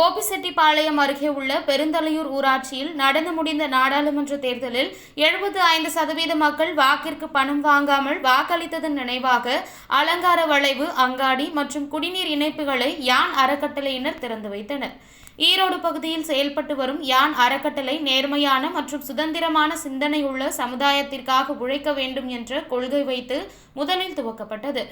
கோபிசெட்டிப்பாளையம் அருகே உள்ள பெருந்தலையூர் ஊராட்சியில் நடந்து முடிந்த நாடாளுமன்ற தேர்தலில் எழுபத்து ஐந்து சதவீத மக்கள் வாக்கிற்கு பணம் வாங்காமல் வாக்களித்ததன் நினைவாக அலங்கார வளைவு அங்காடி மற்றும் குடிநீர் இணைப்புகளை யான் அறக்கட்டளையினர் திறந்து வைத்தனர். ஈரோடு பகுதியில் செயல்பட்டு வரும் யான் அறக்கட்டளை நேர்மையான மற்றும் சுதந்திரமான சிந்தனையுள்ள சமுதாயத்திற்காக உழைக்க வேண்டும் என்ற கொள்கை வைத்து முதலில் துவக்கப்பட்டது.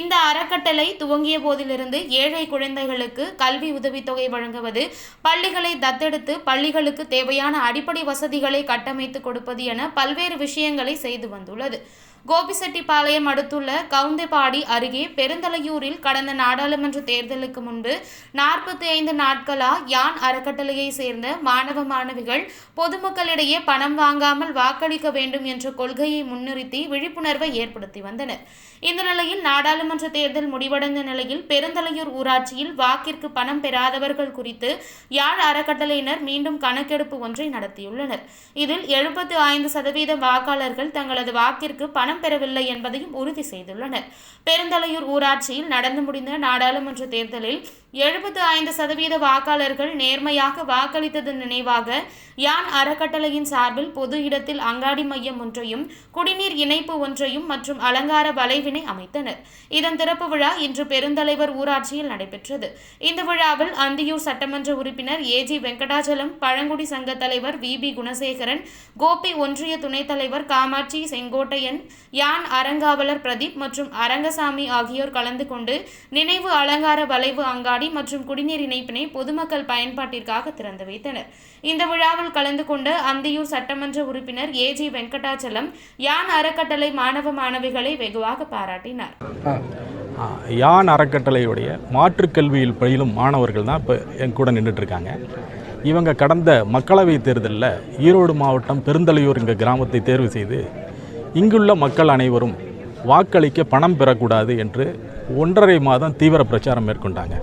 இந்த அறக்கட்டளை துவங்கிய போதிலிருந்து ஏழை குழந்தைகளுக்கு கல்வி உதவித்தொகை வழங்குவது பள்ளிகளை தத்தெடுத்து பள்ளிகளுக்கு தேவையான அடிப்படை வசதிகளை கட்டமைத்து கொடுப்பது என பல்வேறு விஷயங்களை செய்து வந்துள்ளது. கோபிசெட்டிப்பாளையம் அடுத்துள்ள கவுந்தபாடி அருகே பெருந்தலையூரில் கடந்த நாடாளுமன்ற தேர்தலுக்கு முன்பு நாற்பத்தி ஐந்து நாட்களா யான் அறக்கட்டளையை சேர்ந்த மாணவ மாணவிகள் பொதுமக்களிடையே பணம் வாங்காமல் வாக்களிக்க வேண்டும் என்ற கொள்கையை முன்னிறுத்தி விழிப்புணர்வை ஏற்படுத்தி வந்தனர். இந்த நிலையில் நாடாளுமன்ற தேர்தல் முடிவடைந்த நிலையில் பெருந்தலையூர் ஊராட்சியில் வாக்கிற்கு பணம் பெறாதவர்கள் குறித்து யாழ் அறக்கட்டளையினர் மீண்டும் கணக்கெடுப்பு ஒன்றை நடத்தியுள்ளனர். இதில் எழுபத்து ஐந்து சதவீத வாக்காளர்கள் தங்களது வாக்கிற்கு பணம் பெறவில்லை என்பதையும் உறுதி செய்துள்ளனர். பெருந்தலையூர் ஊராட்சியில் நடந்து முடிந்த நாடாளுமன்ற தேர்தலில் எழுபத்து ஐந்து சதவீத வாக்காளர்கள் நேர்மையாக வாக்களித்ததன் நினைவாக யான் அறக்கட்டளையின் சார்பில் பொது இடத்தில் அங்காடி மையம் ஒன்றையும் குடிநீர் இணைப்பு ஒன்றையும் மற்றும் அலங்கார வளைவினை அமைத்தனர். இதன் திறப்பு விழா இன்று பெருந்தலைவர் ஊராட்சியில் நடைபெற்றது. இந்த விழாவில் அந்தியூர் சட்டமன்ற உறுப்பினர் ஏஜி வெங்கடாச்சலம் பழங்குடி சங்க தலைவர் வி பி குணசேகரன் கோபி ஒன்றிய துணைத் தலைவர் காமாட்சி செங்கோட்டையன் யான் அறங்காவலர் பிரதீப் மற்றும் அரங்கசாமி ஆகியோர் கலந்து கொண்டு நினைவு அலங்கார வளைவு அங்காடி மற்றும் குடிநீர் இணைப்பினை பொதுமக்கள் பயன்பாட்டிற்காக திறந்து வைத்தனர். இந்த விழாவில் கலந்து கொண்ட அந்தியூர் சட்டமன்ற உறுப்பினர் ஏஜி வெங்கடாச்சலம் யான் அறக்கட்டளை மாணவ மாணவிகளை வெகுவாக பாராட்டினார். யான் அறக்கட்டளையுடைய மாற்றுக் கல்வியில் பயிலும் மாணவர்கள் தான் இப்போ என் கூட நின்றுட்டு இருக்காங்க இவங்க கடந்த மக்களவை தேர்தலில் ஈரோடு மாவட்டம் பெருந்தலையூர் எங்கள் கிராமத்தை தேர்வு செய்து இங்குள்ள மக்கள் அனைவரும் வாக்களிக்க பணம் பெறக்கூடாது என்று ஒன்றரை மாதம் தீவிர பிரச்சாரம் மேற்கொண்டாங்க.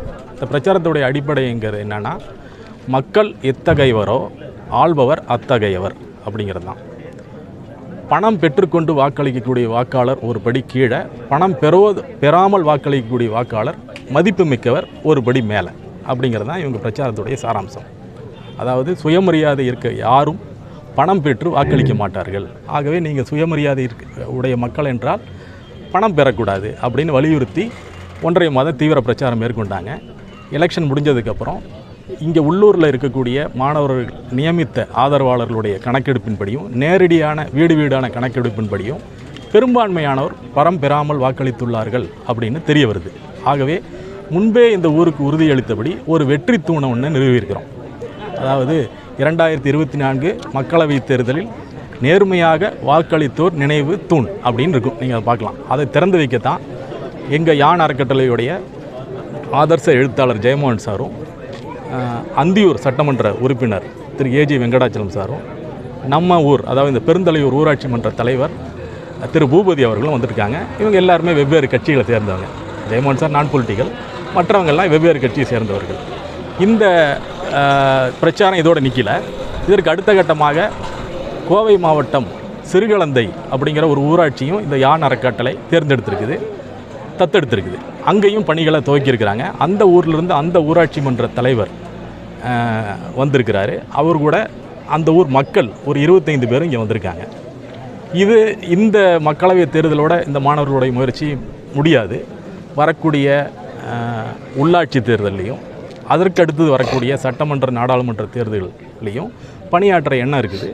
இந்த பிரச்சாரத்துடைய அடிப்படைங்கிறது என்னென்னா மக்கள் எத்தகையவரோ ஆள்பவர் அத்தகையவர் அப்படிங்கிறது தான். பணம் பெற்றுக்கொண்டு வாக்களிக்கக்கூடிய வாக்காளர் ஒரு படி கீழே பணம் பெறுவது பெறாமல் வாக்களிக்கக்கூடிய வாக்காளர் மதிப்பு மிக்கவர் ஒரு படி மேலே அப்படிங்கிறது தான் இவங்க பிரச்சாரத்துடைய சாராம்சம். அதாவது சுயமரியாதை இருக்க யாரும் பணம் பெற்று வாக்களிக்க மாட்டார்கள். ஆகவே நீங்கள் சுயமரியாதை இருக்க உடைய மக்கள் என்றால் பணம் பெறக்கூடாது அப்படின்னு வலியுறுத்தி ஒன்றரை மாதம் தீவிர பிரச்சாரம் மேற்கொண்டாங்க. எலெக்ஷன் முடிஞ்சதுக்கப்புறம் இங்கே உள்ளூரில் இருக்கக்கூடிய மாணவர்கள் நியமித்த ஆதரவாளர்களுடைய கணக்கெடுப்பின்படியும் நேரடியான வீடு வீடான கணக்கெடுப்பின்படியும் பெரும்பான்மையானோர் பரம் பெறாமல் வாக்களித்துள்ளார்கள் அப்படின்னு தெரிய வருது. ஆகவே முன்பே இந்த ஊருக்கு உறுதியளித்தபடி ஒரு வெற்றி தூணை ஒன்று நிறுவியிருக்கிறோம். அதாவது இரண்டாயிரத்தி இருபத்தி நான்கு மக்களவைத் தேர்தலில் நேர்மையாக வாக்களித்தோர் நினைவு தூண் அப்படின்னு இருக்கும். நீங்கள் அதை பார்க்கலாம். அதை திறந்து வைக்கத்தான் எங்கள் யான் அறக்கட்டளையுடைய ஆதர்ச எழுத்தாளர் ஜெயமோகன் சாரும் அந்தியூர் சட்டமன்ற உறுப்பினர் திரு ஏஜி வெங்கடாச்சலம் சாரும் நம்ம ஊர் அதாவது இந்த பெருந்தலையூர் ஊராட்சி மன்ற தலைவர் திரு பூபதி அவர்களும் வந்திருக்காங்க. இவங்க எல்லாருமே வெவ்வேறு கட்சிகளை சேர்ந்தவங்க. ஜெயமோகன் சார் நான் பொலிட்டிக்கல் மற்றவங்கெல்லாம் வெவ்வேறு கட்சியை சேர்ந்தவர்கள். இந்த பிரச்சாரம் இதோடு நிற்கல இதற்கு அடுத்த கட்டமாக கோவை மாவட்டம் சிறுகலந்தை அப்படிங்கிற ஒரு ஊராட்சியும் இந்த யான் அறக்கட்டளை தேர்ந்தெடுத்திருக்குது. தத்தெடுத்திருக்குது. அங்கேயும் பணிகளை துவக்கியிருக்கிறாங்க. அந்த ஊர்லேருந்து அந்த ஊராட்சி மன்ற தலைவர் வந்திருக்கிறாரு. அவர் கூட அந்த ஊர் மக்கள் ஒரு இருபத்தைந்து பேரும் இங்கே வந்திருக்காங்க. இது இந்த மக்களவை தேர்தலோட இந்த மாணவர்களுடைய முயற்சி முடியாது. வரக்கூடிய உள்ளாட்சி தேர்தல்லையும் அதற்கு அடுத்தது வரக்கூடிய சட்டமன்ற நாடாளுமன்ற தேர்தல்லையும் பணியாற்ற எண்ணம் இருக்குது.